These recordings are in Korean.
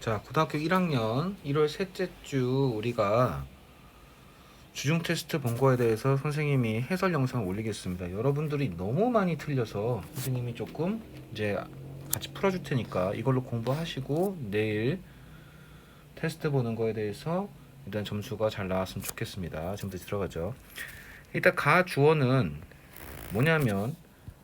자, 고등학교 1학년 1월 셋째 주 우리가 주중 테스트 본 거에 대해서 선생님이 해설 영상을 올리겠습니다. 여러분들이 너무 많이 틀려서 선생님이 조금 이제 같이 풀어줄 테니까 이걸로 공부하시고 내일 테스트 보는 거에 대해서 일단 점수가 잘 나왔으면 좋겠습니다. 지금부터 들어가죠. 일단 가 주어는 뭐냐면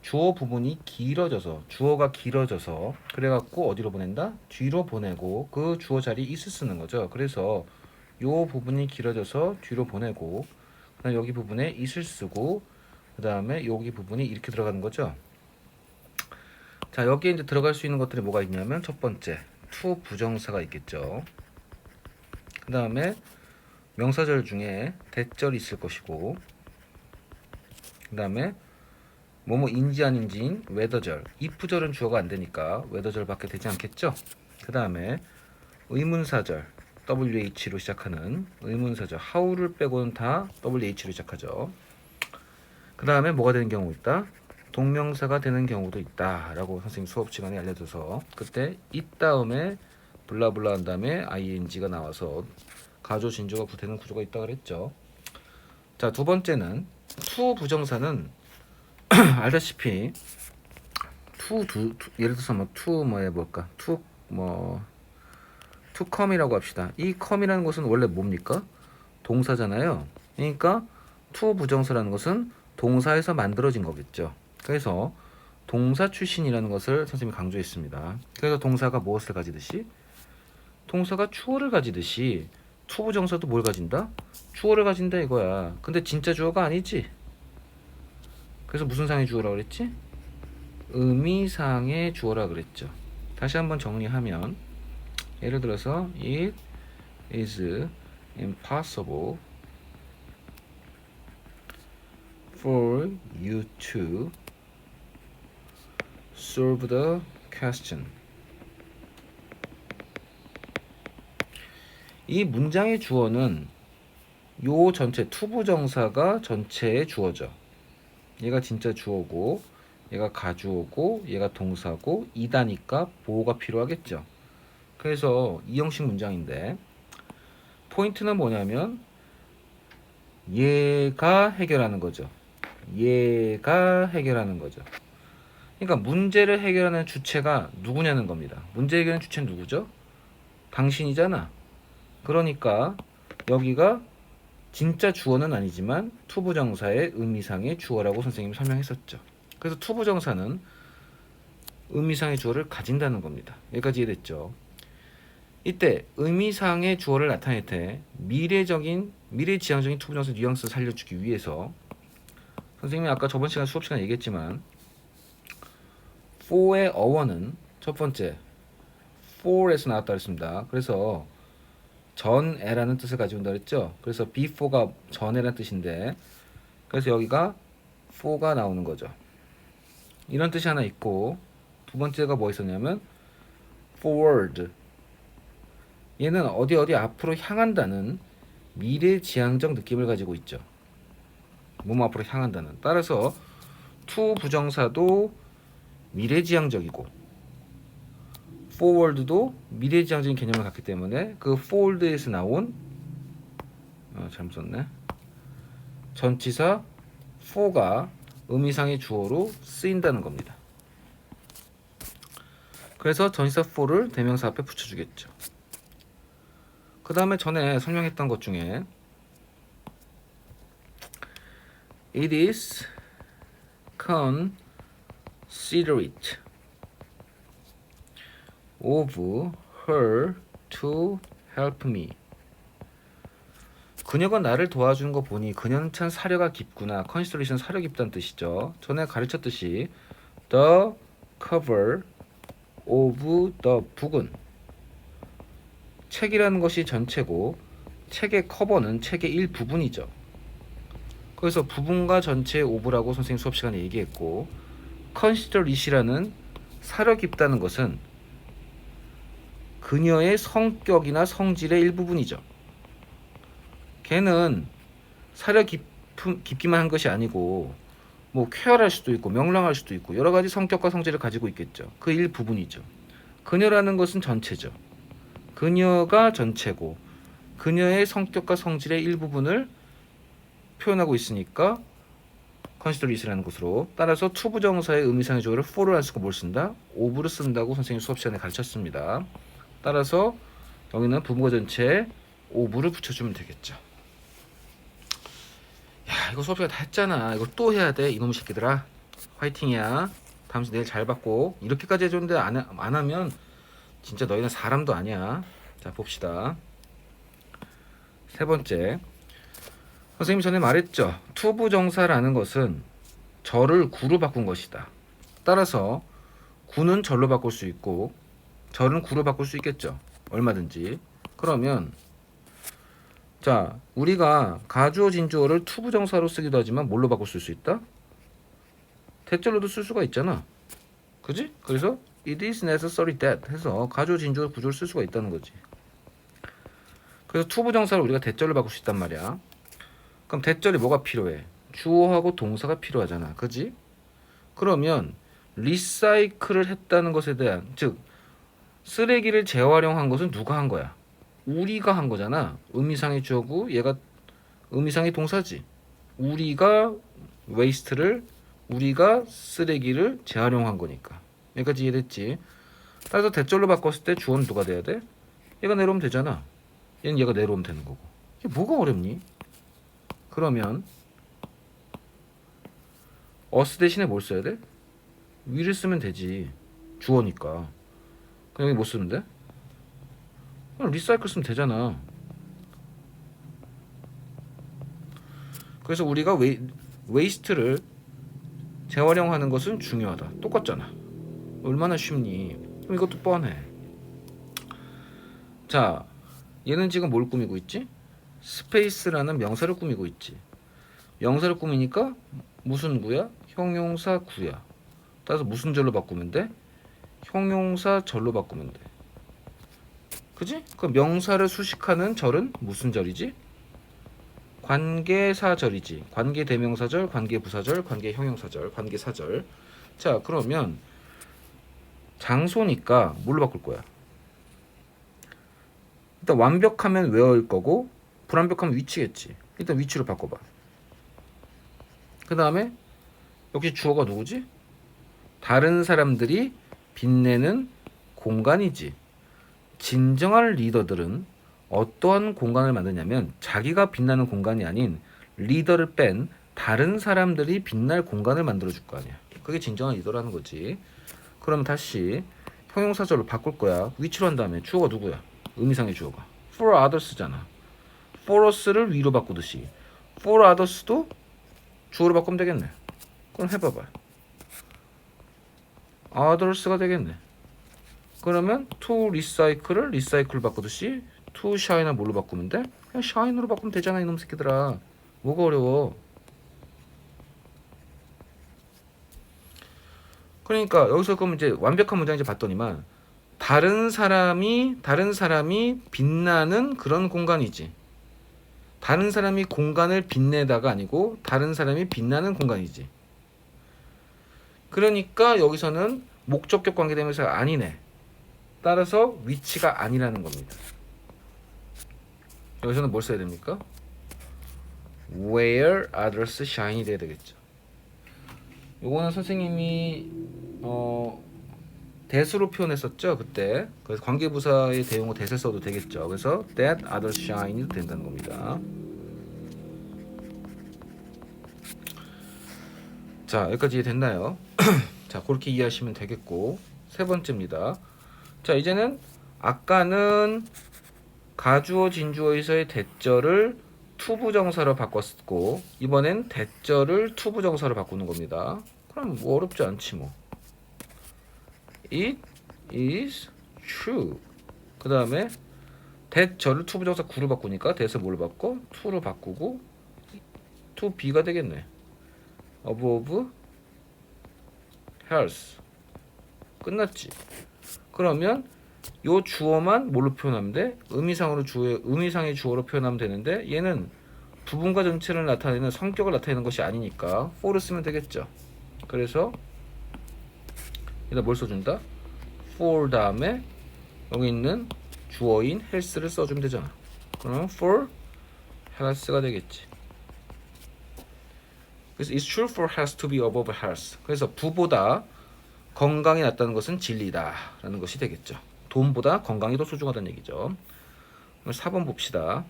주어 부분이 길어져서 주어가 길어져서 그래갖고 어디로 보낸다? 뒤로 보내고 그 주어 자리에 있을 쓰는 거죠. 그래서 요 부분이 길어져서 뒤로 보내고 그다음 여기 부분에 있을 쓰고 그 다음에 여기 부분이 이렇게 들어가는 거죠. 자 여기에 이제 들어갈 수 있는 것들이 뭐가 있냐면 첫 번째 to 부정사가 있겠죠. 그 다음에 명사절 중에 대절이 있을 것이고 그 다음에 뭐뭐 인지 아닌지인 웨더절. if절은 주어가 안 되니까 웨더절밖에 되지 않겠죠? 그 다음에 의문사절 WH로 시작하는 의문사절. how를 빼고는 다 WH로 시작하죠. 그 다음에 뭐가 되는 경우 있다? 동명사가 되는 경우도 있다 라고 선생님 수업 시간에 알려줘서 그때 이 다음에 블라블라 한 다음에 ing가 나와서 가조 진조가 부되는 구조가 있다 그랬죠. 자 두 번째는 to 부정사는 알다시피 투두 예를 들어서 뭐 투 뭐에 뭘까 투뭐 투컴이라고 합시다. 이 컴이라는 것은 원래 뭡니까? 동사잖아요. 그러니까 투 부정사라는 것은 동사에서 만들어진 거겠죠. 그래서 동사 출신이라는 것을 선생님이 강조했습니다. 그래서 동사가 무엇을 가지듯이 동사가 주어를 가지듯이 투 부정사도 뭘 가진다? 주어를 가진다 이거야. 근데 진짜 주어가 아니지. 그래서 무슨 상의 주어라 그랬지? 의미상의 주어라 그랬죠. 다시 한번 정리하면 예를 들어서 it is impossible for you to solve the question. 이 문장의 주어는 요 전체 투부정사가 전체의 주어죠. 얘가 진짜 주어고 얘가 가주어고 얘가 동사고 이다니까 보호가 필요하겠죠. 그래서 이 형식 문장인데 포인트는 뭐냐면 얘가 해결하는 거죠. 얘가 해결하는 거죠. 그러니까 문제를 해결하는 주체가 누구냐는 겁니다. 문제 해결하는 주체는 누구죠? 당신이잖아. 그러니까 여기가 진짜 주어는 아니지만 투부정사의 의미상의 주어라고 선생님이 설명했었죠. 그래서 투부정사는 의미상의 주어를 가진다는 겁니다. 여기까지 이해됐죠? 이때 의미상의 주어를 나타낼 때 미래적인 미래지향적인 투부정사 뉘앙스를 살려주기 위해서 선생님이 아까 저번 시간 수업 시간 얘기했지만 for의 어원은 첫 번째 for에서 나왔다 그랬습니다. 그래서 전에라는 뜻을 가지고 온다 그랬죠. 그래서 before가 전에라는 뜻인데 그래서 여기가 for가 나오는 거죠. 이런 뜻이 하나 있고 두 번째가 뭐 있었냐면 forward 얘는 어디 어디 앞으로 향한다는 미래지향적 느낌을 가지고 있죠. 몸 앞으로 향한다는. 따라서 to 부정사도 미래지향적이고 forward도 미래지향적인 개념을 갖기 때문에 그 forward에서 나온 아, 잘못 썼네. 전치사 for가 의미상의 주어로 쓰인다는 겁니다. 그래서 전치사 for를 대명사 앞에 붙여주겠죠. 그 다음에 전에 설명했던 것 중에 It is considerate of her to help me. 그녀가 나를 도와주는 거 보니 그녀는 참 사려가 깊구나. 컨시더레이션 사려 깊다는 뜻이죠. 전에 가르쳤듯이 the cover of the book은 책이라는 것이 전체고 책의 커버는 책의 일부분이죠. 그래서 부분과 전체의 오브라고 선생님 수업 시간에 얘기했고 컨시더릿이라는 사려 깊다는 것은 그녀의 성격이나 성질의 일부분이죠. 걔는 사려 깊은, 깊기만 한 것이 아니고 뭐 쾌활할 수도 있고 명랑할 수도 있고 여러 가지 성격과 성질을 가지고 있겠죠. 그 일부분이죠. 그녀라는 것은 전체죠. 그녀가 전체고 그녀의 성격과 성질의 일부분을 표현하고 있으니까 컨시더리스라는 것으로 따라서 투부정사의 의미상의 조어를 for를 안 쓰고 뭘 쓴다? of를 쓴다고 선생님 수업 시간에 가르쳤습니다. 따라서 여기는 부분과 전체에 of를 붙여주면 되겠죠. 야 이거 수업 시간 다 했잖아. 이거 또 해야 돼 이놈 새끼들아. 화이팅이야. 다음 주 내일 잘 받고 이렇게까지 해줬는데 안, 하- 안 하면 진짜 너희는 사람도 아니야. 자 봅시다. 세 번째. 선생님이 전에 말했죠. 투부정사라는 것은 절을 구로 바꾼 것이다. 따라서 구는 절로 바꿀 수 있고 절은 구로 바꿀 수 있겠죠. 얼마든지. 그러면 자 우리가 가주어 진주어를 투부정사로 쓰기도 하지만 뭘로 바꿀 수 있다? 대절로도 쓸 수가 있잖아. 그지? 그래서 it is necessary that 해서 가주어 진주어 구조를 쓸 수가 있다는 거지. 그래서 투부정사를 우리가 대절로 바꿀 수 있단 말이야. 그럼 대절이 뭐가 필요해? 주어하고 동사가 필요하잖아. 그지? 그러면 리사이클을 했다는 것에 대한 즉 쓰레기를 재활용한 것은 누가 한 거야? 우리가 한 거잖아. 의미상의 주어고 얘가 의미상의 동사지. 우리가 웨이스트를 우리가 쓰레기를 재활용한 거니까. 여기까지 이해됐지? 따라서 대절로 바꿨을 때 주어는 누가 돼야 돼? 얘가 내려오면 되잖아. 얘는 얘가 내려오면 되는 거고. 이게 뭐가 어렵니? 그러면 어스 대신에 뭘 써야 돼? 위를 쓰면 되지. 주어니까. 그럼 여기 못 쓰는데? 그냥 리사이클 쓰면 되잖아. 그래서 우리가 웨이, 웨이스트를 재활용하는 것은 중요하다. 똑같잖아. 얼마나 쉽니? 그럼 이것도 뻔해. 자, 얘는 지금 뭘 꾸미고 있지? 스페이스라는 명사를 꾸미고 있지. 명사를 꾸미니까 무슨 구야? 형용사 구야. 따라서 무슨 절로 바꾸면 돼? 형용사 절로 바꾸면 돼. 그지? 그 명사를 수식하는 절은 무슨 절이지? 관계사절이지. 관계대명사절, 관계부사절, 관계형용사절, 관계사절. 자, 그러면 장소니까 뭘로 바꿀 거야? 일단 완벽하면 where일 거고 불완벽하면 위치겠지. 일단 위치로 바꿔봐. 그 다음에 역시 주어가 누구지? 다른 사람들이 빛내는 공간이지. 진정한 리더들은 어떠한 공간을 만드냐면 자기가 빛나는 공간이 아닌 리더를 뺀 다른 사람들이 빛날 공간을 만들어 줄 거 아니야. 그게 진정한 리더라는 거지. 그럼 다시 형용사절로 바꿀 거야. 위치로 한 다음에 주어가 누구야? 의미상의 주어가 for others잖아. for us를 위로 바꾸듯이 for others도 주어로 바꾸면 되겠네. 그럼 해봐봐. Others가 되겠네. 그러면 to recycle을 recycle 바꾸듯이 to shine을 뭘로 바꾸면 돼? 그냥 shine으로 바꾸면 되잖아 이놈 새끼들아. 뭐가 어려워? 그러니까 여기서 그럼 이제 완벽한 문장 이제 봤더니만 다른 사람이 다른 사람이 빛나는 그런 공간이지. 다른 사람이 공간을 빛내다가 아니고 다른 사람이 빛나는 공간이지. 그러니까 여기서는 목적격 관계대명사가 아니네. 따라서 위치가 아니라는 겁니다. 여기서는 뭘 써야 됩니까? Where others shine이 돼야 되겠죠. 요거는 선생님이 어 대수로 표현했었죠 그때 그래서 관계부사의 대용어 대세 써도 되겠죠 그래서 that others shine이 된다는 겁니다 자 여기까지 이해됐나요? 자 그렇게 이해하시면 되겠고 세 번째입니다 자 이제는 아까는 가주어 진주어에서의 대절을 투부정사로 바꿨고 이번엔 대절을 투부정사로 바꾸는 겁니다 그럼 뭐 어렵지 않지 뭐 It is true. 그 다음에 대절을 투부정사 구로 바꾸니까 대에서 뭘로 바꿔? to로 바꾸고 to be가 되겠네. Above health. 끝났지. 그러면 요 주어만 뭘로 표현하면 돼? 의미상으로 주어 의미상의 주어로 표현하면 되는데 얘는 부분과 전체를 나타내는 성격을 나타내는 것이 아니니까 for를 쓰면 되겠죠. 그래서 여기다 뭘 써준다? for 다음에 여기 있는 주어인 health를 써주면 되잖아. 그럼 for health가 되겠지. 그래서 it's true for health to be above health. 그래서 부보다 건강이 낫다는 것은 진리다라는 것이 되겠죠. 돈보다 건강이 더 소중하다는 얘기죠. 그럼 4번 봅시다.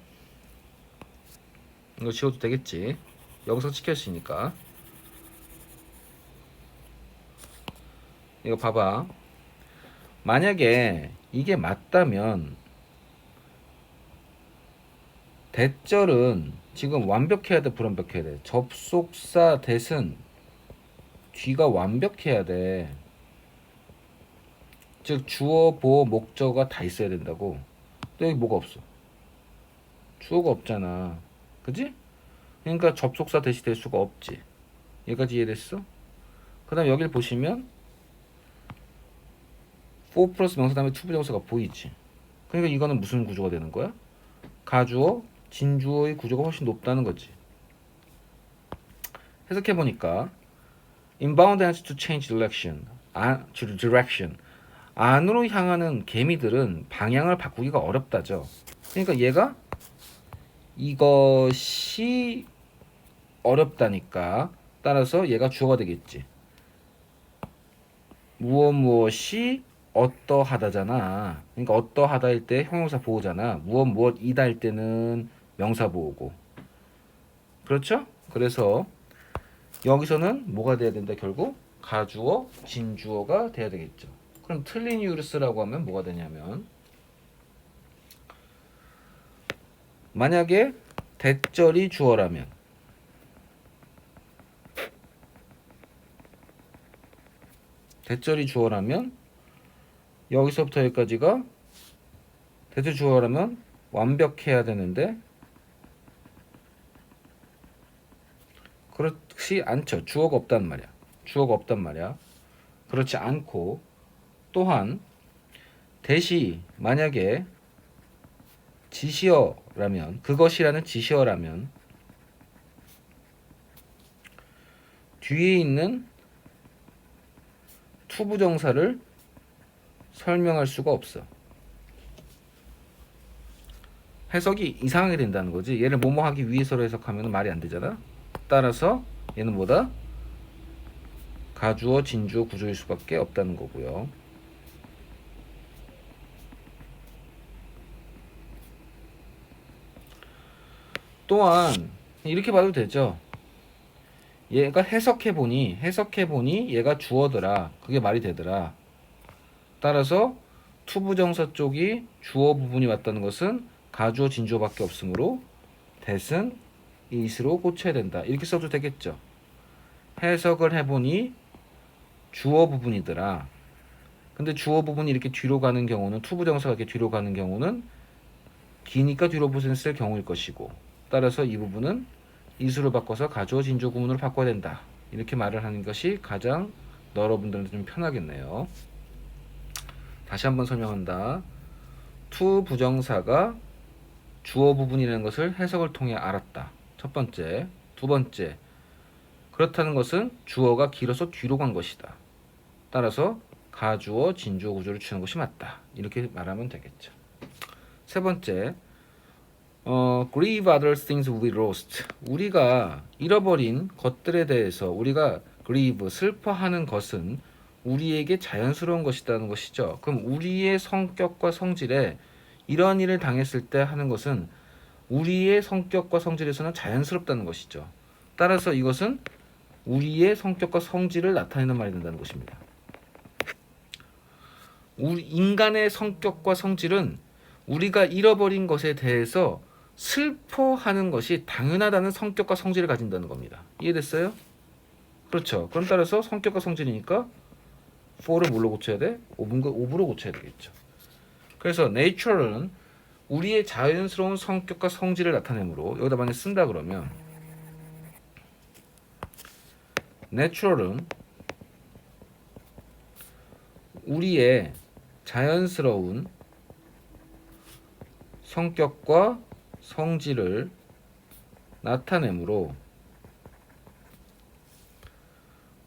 이거 지워도 되겠지. 영상 찍혔으니까. 이거 봐봐. 만약에 이게 맞다면 대절은 지금 완벽해야 돼, 불완벽해야 돼. 접속사 대은 뒤가 완벽해야 돼. 즉 주어, 보어, 목적어가 다 있어야 된다고. 또 여기 뭐가 없어? 주어가 없잖아. 그지? 그러니까 접속사 대시 될 수가 없지. 여기까지 이해됐어? 그 다음 여기를 보시면 for 플러스 명사 다음에 to 부정사가 보이지. 그러니까 이거는 무슨 구조가 되는 거야? 가주어, 진주어의 구조가 훨씬 높다는 거지. 해석해 보니까 inbound has to change direction. 아, direction. 안으로 향하는 개미들은 방향을 바꾸기가 어렵다죠. 그러니까 얘가 이것이 어렵다니까 따라서 얘가 주어가 되겠지. 무엇 무엇이 어떠하다잖아. 그러니까 어떠하다일 때 형용사 보호잖아. 무엇 무엇이다 일 때는 명사 보호고. 그렇죠? 그래서 여기서는 뭐가 돼야 된다 결국 가주어, 진주어가 돼야 되겠죠. 그럼 틀린 이유를 쓰라고 하면 뭐가 되냐면 만약에 대절이 주어라면 대절이 주어라면 여기서부터 여기까지가 대절 주어라면 완벽해야 되는데 그렇지 않죠. 주어가 없단 말이야. 주어가 없단 말이야. 그렇지 않고 또한 대시 만약에 지시어라면 그것이라는 지시어라면 뒤에 있는 투부정사를 설명할 수가 없어. 해석이 이상하게 된다는 거지. 얘를 뭐뭐 하기 위해서로 해석하면 말이 안 되잖아. 따라서 얘는 뭐다? 가주어, 진주어 구조일 수밖에 없다는 거고요. 또한 이렇게 봐도 되죠. 얘가 해석해 보니 해석해 보니 얘가 주어더라. 그게 말이 되더라. 따라서 투부정사 쪽이 주어 부분이 왔다는 것은 가주어 진주어밖에 없으므로 대은 이스로 고쳐야 된다. 이렇게 써도 되겠죠. 해석을 해보니 주어 부분이더라. 근데 주어 부분이 이렇게 뒤로 가는 경우는 투부정사가 이렇게 뒤로 가는 경우는 기니까 뒤로 부분을 쓸 경우일 것이고 따라서 이 부분은 이수로 바꿔서 가주어 진주어 구문으로 바꿔야 된다. 이렇게 말을 하는 것이 가장 여러분들한테 좀 편하겠네요. 다시 한번 설명한다. 투 부정사가 주어 부분이라는 것을 해석을 통해 알았다. 첫 번째. 두 번째. 그렇다는 것은 주어가 길어서 뒤로 간 것이다. 따라서 가주어, 진주어 구조를 취하는 것이 맞다. 이렇게 말하면 되겠죠. 세 번째. 어, grieve other things we lost. 우리가 잃어버린 것들에 대해서 우리가 grieve, 슬퍼하는 것은 우리에게 자연스러운 것이라는 것이죠. 그럼 우리의 성격과 성질에 이런 일을 당했을 때 하는 것은 우리의 성격과 성질에서는 자연스럽다는 것이죠. 따라서 이것은 우리의 성격과 성질을 나타내는 말이 된다는 것입니다. 우리 인간의 성격과 성질은 우리가 잃어버린 것에 대해서 슬퍼하는 것이 당연하다는 성격과 성질을 가진다는 겁니다. 이해됐어요? 그렇죠. 그럼 따라서 성격과 성질이니까 for를 뭘로 고쳐야 돼? 5분 5부로 고쳐야 되겠죠. 그래서 nature는 우리의 자연스러운 성격과 성질을 나타내므로 여기다 만약 쓴다 그러면 natural은 우리의 자연스러운 성격과 성질을 나타내므로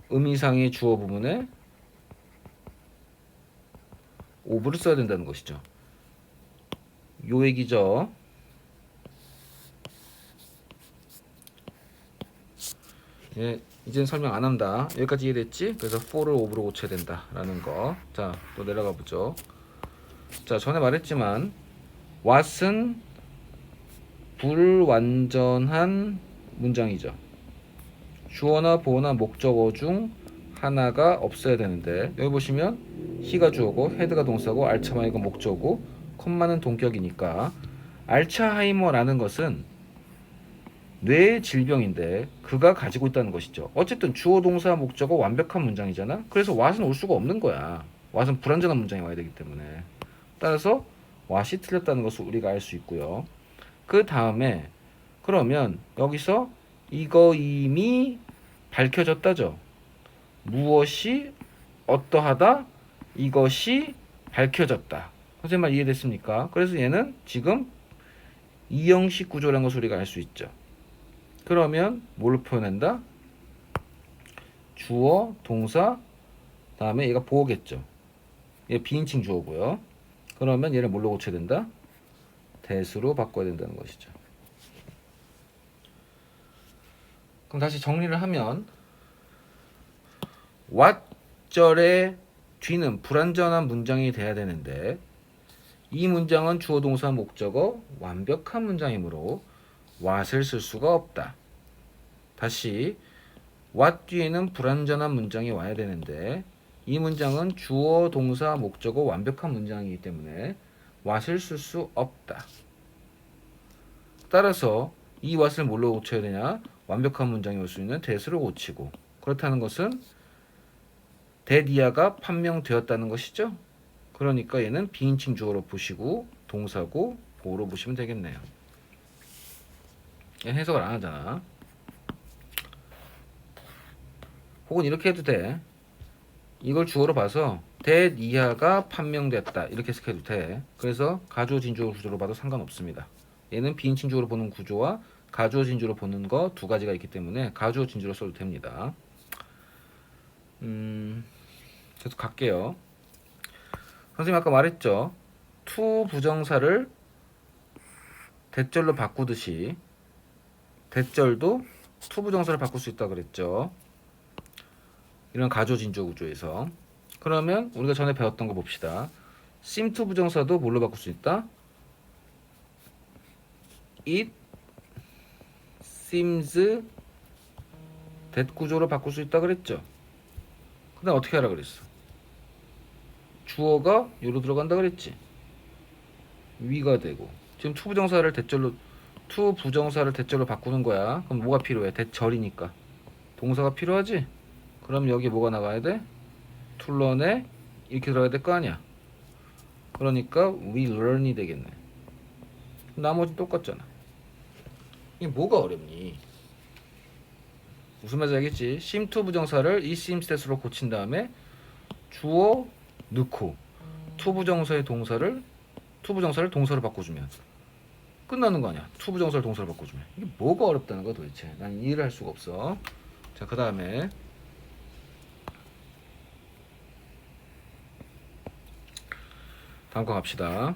의미상의 주어 부분에 오브를 써야 된다는 것이죠. 요 얘기죠. 예, 이제는 설명 안 한다. 여기까지 이해됐지? 그래서 for를 over로 고쳐야 된다라는 거. 자, 또 내려가 보죠. 자, 전에 말했지만 what은 불완전한 문장이죠. 주어나 보어나 목적어 중 하나가 없어야 되는데 여기 보시면 he가 주어고 head가 동사고 알츠하이머가 목적어고 컴마는 동격이니까 알츠하이머라는 것은 뇌의 질병인데 그가 가지고 있다는 것이죠. 어쨌든 주어 동사 목적어 완벽한 문장이잖아. 그래서 what은 올 수가 없는 거야. what은 불완전한 문장이 와야 되기 때문에 따라서 what이 틀렸다는 것을 우리가 알 수 있고요. 그 다음에 그러면 여기서 이거 이미 밝혀졌다죠. 무엇이 어떠하다 이것이 밝혀졌다. 선생님 말 이해됐습니까? 그래서 얘는 지금 이형식 구조라는 것을 우리가 알 수 있죠. 그러면 뭘 표현한다? 주어, 동사, 다음에 얘가 보어겠죠. 얘 비인칭 주어고요. 그러면 얘를 뭘로 고쳐야 된다? 대수로 바꿔야 된다는 것이죠. 그럼 다시 정리를 하면 왓절의 뒤는 불완전한 문장이 돼야 되는데 이 문장은 주어 동사 목적어 완벽한 문장이므로 what을 쓸 수가 없다. 다시 what 뒤에는 불완전한 문장이 와야 되는데 이 문장은 주어 동사 목적어 완벽한 문장이기 때문에 what을 쓸 수 없다. 따라서 이 what을 뭘로 고쳐야 되냐? 완벽한 문장이 올 수 있는 that으로 고치고 그렇다는 것은 that이야가 판명되었다는 것이죠. 그러니까 얘는 비인칭 주어로 보시고 동사고 보로 보시면 되겠네요. 얘 해석을 안 하잖아. 혹은 이렇게 해도 돼. 이걸 주어로 봐서 that 이하가 판명됐다 이렇게 해석해도 돼. 그래서 가주어 진주어 구조로 봐도 상관없습니다. 얘는 비인칭 주어로 보는 구조와 가주어 진주로 보는 거 두 가지가 있기 때문에 가주어 진주로 써도 됩니다. 음, 계속 갈게요. 선생님 아까 말했죠. 투 부정사를 대절로 바꾸듯이 대절도 투 부정사를 바꿀 수 있다 그랬죠. 이런 진주어 구조에서 그러면 우리가 전에 배웠던 거 봅시다. to 부정사도 뭘로 바꿀 수 있다? it seems that 구조로 바꿀 수 있다 그랬죠. 근데 어떻게 하라 그랬어? 주어가 요로 들어간다 그랬지. 위가 되고 지금 투 부정사를 대절로 투 부정사를 대절로 바꾸는 거야. 그럼 뭐가 필요해? 대절이니까 동사가 필요하지. 그럼 여기 뭐가 나가야 돼? 툴런에 이렇게 들어가야 될 거 아니야. 그러니까 we learn이 되겠네. 나머지 똑같잖아. 이게 뭐가 어렵니? 무슨 말인지 알겠지? to 부정사를 이 that으로 고친 다음에 주어 넣고 to 부정사의 동사를 to 부정사를 동사로 바꿔주면 끝나는 거 아니야? to 부정사를 동사로 바꿔주면 이게 뭐가 어렵다는 거야 도대체? 난 이해를 할 수가 없어. 자, 그 다음에 다음 거 갑시다.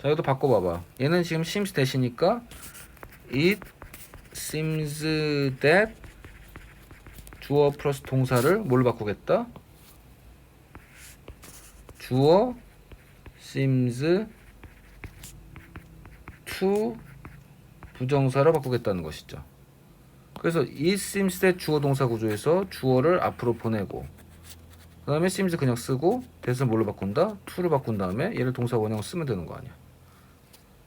자, 이것도 바꿔봐봐. 얘는 지금 seems that이니까 it seems that 주어 플러스 동사를 뭘 바꾸겠다? 주어 seems to 부정사로 바꾸겠다는 것이죠. 그래서 it seems that 주어 동사 구조에서 주어를 앞으로 보내고 그 다음에 seems 그냥 쓰고 that을 뭘로 바꾼다? to로 바꾼 다음에 얘를 동사 원형 쓰면 되는 거 아니야.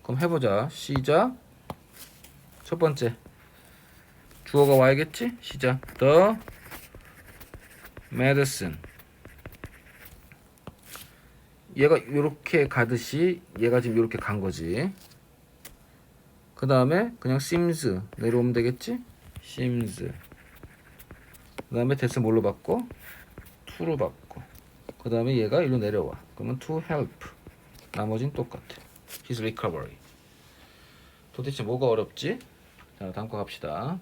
그럼 해보자. 시작. 첫 번째. 주어가 와야겠지? 시작. The medicine. 얘가 이렇게 가듯이 얘가 지금 이렇게 간 거지. 그 다음에 그냥 seems 내려오면 되겠지? seems. 그 다음에 대스 뭘로 바꿔? to로 바꿔. 그 다음에 얘가 일로 내려와. 그러면 to help. 나머지는 똑같아. his recovery. 도대체 뭐가 어렵지? 자, 다음 거 갑시다.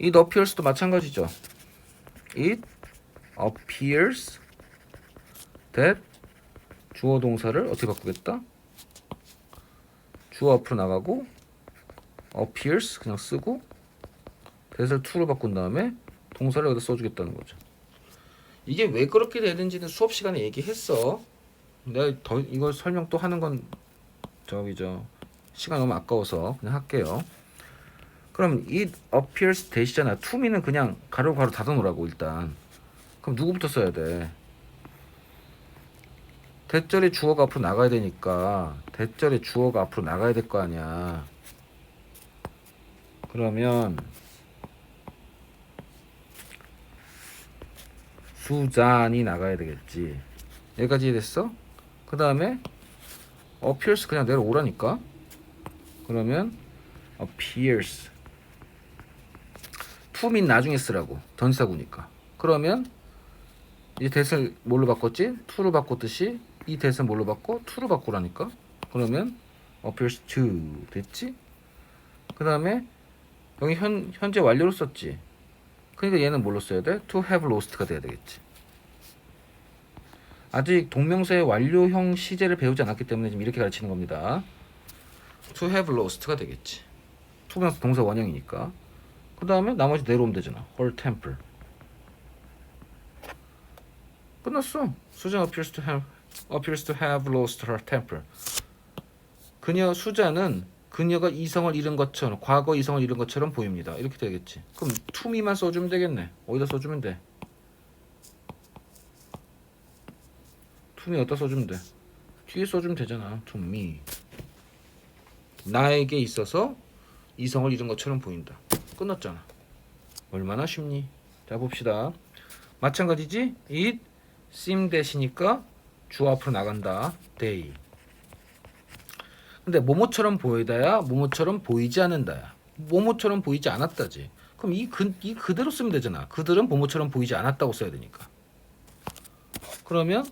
It appears도 마찬가지죠. it appears that 주어 동사를 어떻게 바꾸겠다? 주어 앞으로 나가고 appears 그냥 쓰고 that을 to로 바꾼 다음에 동사를 여기다 써주겠다는 거죠. 이게 왜 그렇게 되는지는 수업 시간에 얘기했어. 내가 더 이걸 설명 또 하는 건 저기 저 시간 너무 아까워서 그냥 할게요. 그럼 it appears 대시잖아. to me는 그냥 가로 가로 닫아 놓으라고 일단. 그럼 누구부터 써야 돼? 대절의 주어가 앞으로 나가야 되니까 대절의 주어가 앞으로 나가야 될 거 아니야. 그러면 수잔이 나가야 되겠지. 여기까지 됐어? 그 다음에 appears 그냥 내려오라니까. 그러면 appears 투민 나중에 쓰라고 전사구니까. 그러면 이 대을 뭘로 바꿨지? to로 바꿨듯이 이 대을 뭘로 바꿔? to로 바꾸라니까. 그러면 appears to 됐지? 그 다음에 여기 현, 현재 완료로 썼지. 그러니까 얘는 뭘로 써야 돼? to have lost가 돼야 되겠지. 아직 동명사의 완료형 시제를 배우지 않았기 때문에 지금 이렇게 가르치는 겁니다. to have lost가 되겠지. 투명사 동사 원형이니까. 그 다음에 나머지 내려오면 되잖아. her temper. 끝났어. 수잔 appears to have appears to have lost her temper. 그녀 수잔은 그녀가 이성을 잃은 것처럼 과거 이성을 잃은 것처럼 보입니다. 이렇게 되겠지. 그럼 me만 써주면 되겠네. 어디다 써주면 돼? me 어디다 써주면 돼? 뒤에 써주면 되잖아. me. 나에게 있어서 이성을 잃은 것처럼 보인다. 끝났잖아. 얼마나 쉽니? 자 봅시다. 마찬가지지? it seem 대시니까 주 앞으로 나간다. they. 근데 뭐뭐처럼 보이다야, 뭐뭐처럼 보이지 않는다야. 뭐뭐처럼 보이지 않았다지. 그럼 이, 그, 이 그대로 쓰면 되잖아. 그들은 뭐뭐처럼 보이지 않았다고 써야 되니까. 그러면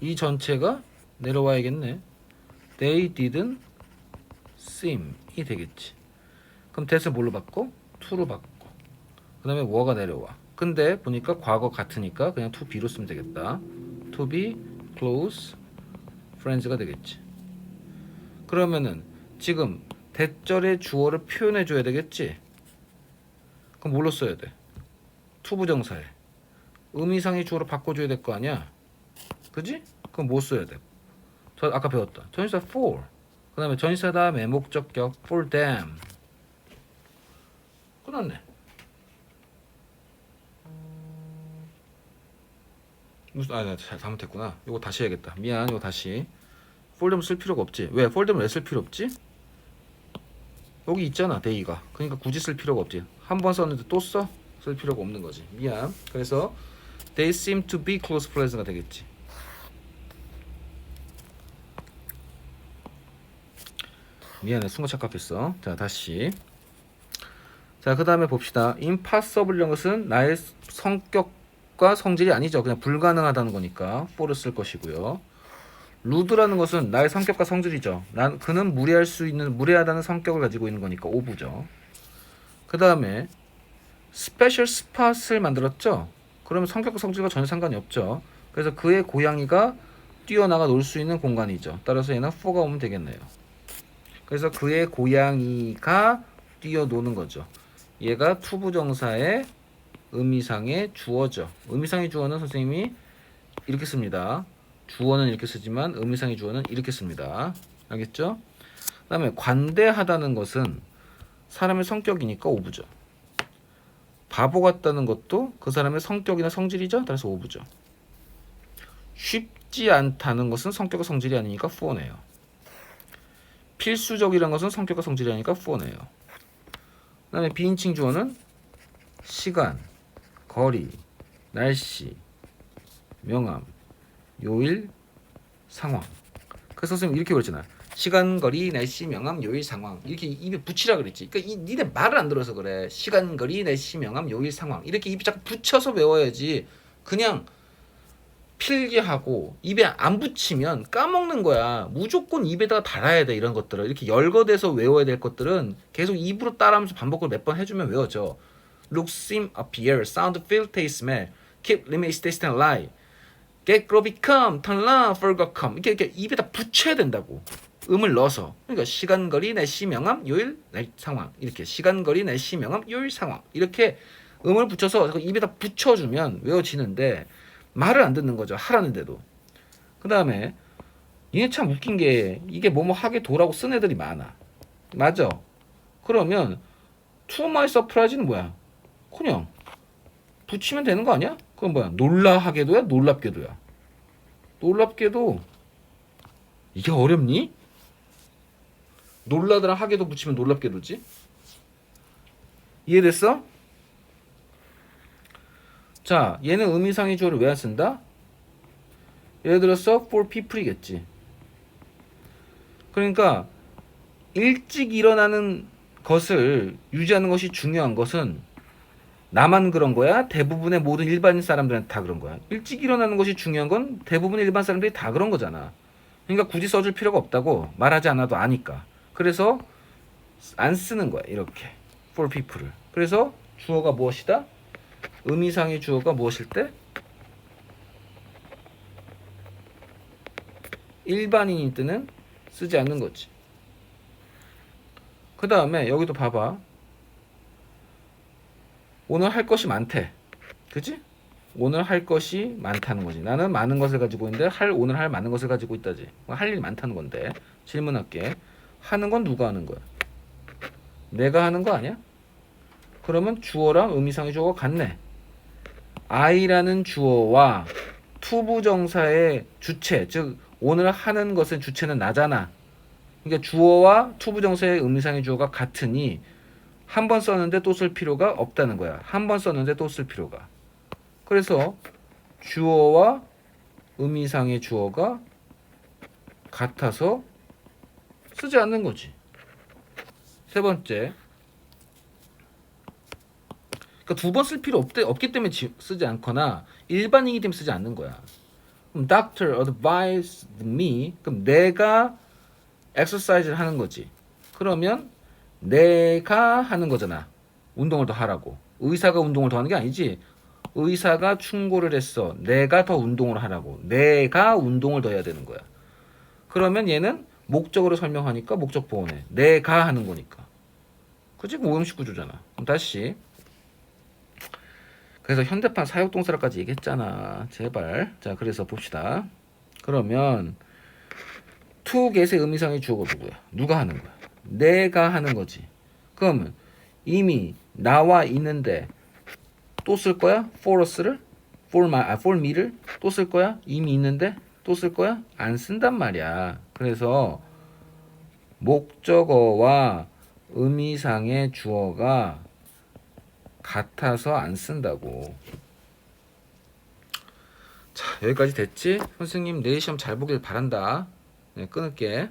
이 전체가 내려와야겠네. They didn't seem 이 되겠지. 그럼 that을 뭘로 바꿔? to로 바꿔. 그 다음에 were가 내려와. 근데 보니까 과거 같으니까 그냥 to be로 쓰면 되겠다. to be close friends가 되겠지. 그러면은 지금 대절의 주어를 표현해 줘야 되겠지. 그럼 뭘로 써야 돼? to 부정사에 의미상의 주어로 바꿔줘야 될 거 아니야. 그지? 그럼 뭐 써야 돼? 저 아까 배웠다. 전치사 for. 그 다음에 전치사 다음에 목적격 for them. 끝났네. 무슨 잘 잘못했구나. 이거 다시 해야겠다. 미안. 이거 다시. them 쓸 필요가 없지. 왜? them 왜쓸 필요 없지? 여기 있잖아. 데이가. 그러니까 굳이 쓸 필요가 없지. 한 번 썼는데 또 써? 쓸 필요가 없는 거지. 미안. 그래서 they seem to be close friends가 되겠지. 미안해 순간 착각했어. 자 다시. 자 그 다음에 봅시다. Impossible이라는 것은 나의 성격과 성질이 아니죠. 그냥 불가능하다는 거니까 for를 쓸 것이고요. Rude라는 것은 나의 성격과 성질이죠. 난 그는 무례할 수 있는 무례하다는 성격을 가지고 있는 거니까 오부죠. 그 다음에 스페셜 스팟을 만들었죠. 그러면 성격과 성질과 전혀 상관이 없죠. 그래서 그의 고양이가 뛰어나가 놀 수 있는 공간이죠. 따라서 얘는 for가 오면 되겠네요 그래서 그의 고양이가 뛰어노는 거죠. 얘가 투부정사의 의미상의 주어죠. 의미상의 주어는 선생님이 이렇게 씁니다. 주어는 이렇게 쓰지만 의미상의 주어는 이렇게 씁니다. 알겠죠? 그 다음에 관대하다는 것은 사람의 성격이니까 오부죠. 바보 같다는 것도 그 사람의 성격이나 성질이죠. 따라서 오부죠. 쉽지 않다는 것은 성격과 성질이 아니니까 fu어네요. 필수적이라는 것은 성격과 성질이 아니니까 for네요. 그 다음에 비인칭 주어는 시간, 거리, 날씨, 명암, 요일, 상황. 그래서 선생님 이렇게 그랬잖아. 시간, 거리, 날씨, 명암, 요일, 상황. 이렇게 입에 붙이라 그랬지. 그러니까 이 니네 말을 안 들어서 그래. 시간, 거리, 날씨, 명암, 요일, 상황. 이렇게 입에 자꾸 붙여서 외워야지. 그냥 필기하고 입에 안 붙이면 까먹는 거야. 무조건 입에다가 달아야 돼 이런 것들을. 이렇게 열거돼서 외워야 될 것들은 계속 입으로 따라하면서 반복을 몇 번 해주면 외워져. Look, seem, appear, sound, feel, taste, smell, keep, limit, stay, stand, lie, get, grow, become, turn, learn, forget, come. 이렇게, 이렇게 입에다 붙여야 된다고. 음을 넣어서. 그러니까 시간, 거리, 날씨, 명암, 요일, 날, 상황. 이렇게 시간, 거리, 날씨, 명암, 요일, 상황. 이렇게 음을 붙여서 입에다 붙여주면 외워지는데 말을 안 듣는 거죠. 하라는데도. 그 다음에 얘네 참 웃긴 게 이게 뭐뭐 하게 도라고 쓴 애들이 많아. 맞아. 그러면 to my surprise는 뭐야? 그냥 붙이면 되는 거 아니야? 그건 뭐야? 놀라하게도야? 놀랍게도야? 놀랍게도 이게 어렵니? 놀라더라 하게도 붙이면 놀랍게도지? 이해됐어? 자, 얘는 의미상의 주어를 왜 안 쓴다? 예를 들어서 for people이겠지. 그러니까 일찍 일어나는 것을 유지하는 것이 중요한 것은 나만 그런 거야? 대부분의 모든 일반인 사람들한테 다 그런 거야. 일찍 일어나는 것이 중요한 건 대부분의 일반 사람들이 다 그런 거잖아. 그러니까 굳이 써줄 필요가 없다고 말하지 않아도 아니까. 그래서 안 쓰는 거야. 이렇게 for people을. 그래서 주어가 무엇이다? 의미상의 주어가 무엇일 때? 일반인일 때는 쓰지 않는 거지. 그 다음에 여기도 봐봐. 오늘 할 것이 많대. 그지? 오늘 할 것이 많다는 거지. 나는 많은 것을 가지고 있는데 할 오늘 할 많은 것을 가지고 있다지. 뭐할 일이 많다는 건데 질문할게. 하는 건 누가 하는 거야? 내가 하는 거 아니야? 그러면 주어랑 의미상의 주어가 같네. I라는 주어와 투부정사의 주체, 즉 오늘 하는 것의 주체는 나잖아. 그러니까 주어와 투부정사의 의미상의 주어가 같으니 한 번 썼는데 또 쓸 필요가 없다는 거야. 한 번 썼는데 또 쓸 필요가. 그래서 주어와 의미상의 주어가 같아서 쓰지 않는 거지. 세 번째. 그러니까 두 번 쓸 필요 없대, 없기 때문에 지- 쓰지 않거나 일반인이기 때문에 쓰지 않는 거야. 그럼 doctor advised me. 그럼 내가 exercise를 하는 거지. 그러면 내가 하는 거잖아. 운동을 더 하라고. 의사가 운동을 더 하는 게 아니지. 의사가 충고를 했어. 내가 더 운동을 하라고. 내가 운동을 더 해야 되는 거야. 그러면 얘는 목적으로 설명하니까 목적 보호네. 내가 하는 거니까. 그지? 오형식 구조잖아. 다시. 그래서 현대판 사역동사라까지 얘기했잖아. 제발. 자, 그래서 봅시다. 그러면 to get의 의미상의 주어가 누구야? 누가 하는 거야? 내가 하는 거지. 그러면 이미 나와 있는데 또 쓸 거야? for us를? for my, 아, for me를? 또 쓸 거야? 이미 있는데 또 쓸 거야? 안 쓴단 말이야. 그래서 목적어와 의미상의 주어가 같아서 안 쓴다고. 자, 여기까지 됐지? 선생님 내일 시험 잘 보길 바란다. 네, 끊을게.